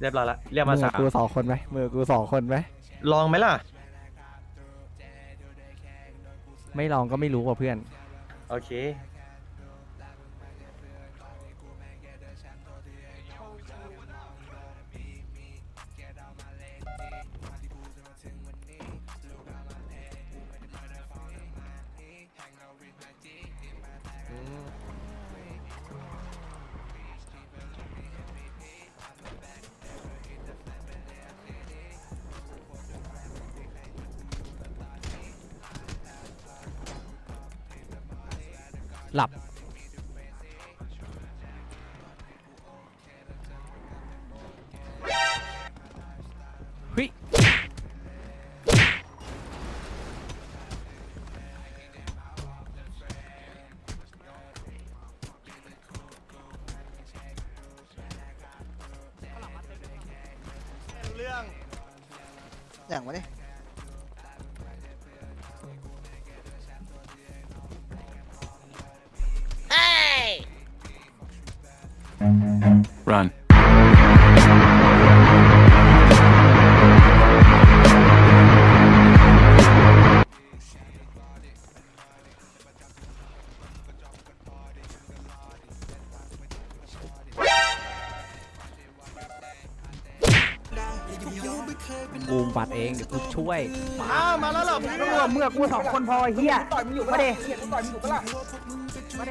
เรียบร้อยละเรียกมืมาอสามกูสองคนไหมมือกูสองคนไหมลองไหมล่ะ ไม่ลองก็ไม่รู้ว่ะเพื่อน โอเค หลับเฮ้ยเรื่องอย่างวะนี่ Run. กูบัตรเองเดี๋ยวกูช่วย อ้าวมาแล้วเหรอเพื่อนเมื่อเมื่อกูสองคนพอไอ้เฮียมาเดมาเด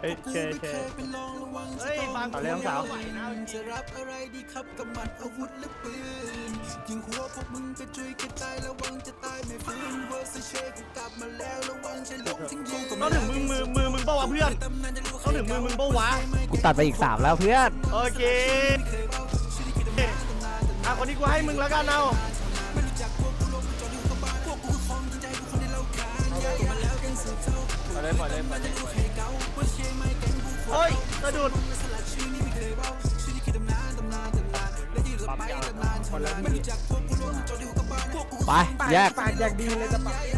เฮ้ยเชเช เฮ้ยฟังเอาเลยน้องสาวต้องถึงมือมือมือมึงเปล่าวะเพื่อนต้องถึงมือมึงเปล่าวะกูตัดไปอีกสามแล้วเพื่อนโอเคอะคนนี้กูให้มึงแล้วกันเอาเอาเลยปล่อยเลยปล่อยเลย โอ้ยสะดุดปั๊มยาวคนละที่ไป แยก ปากอย่างดีเลยจะปาก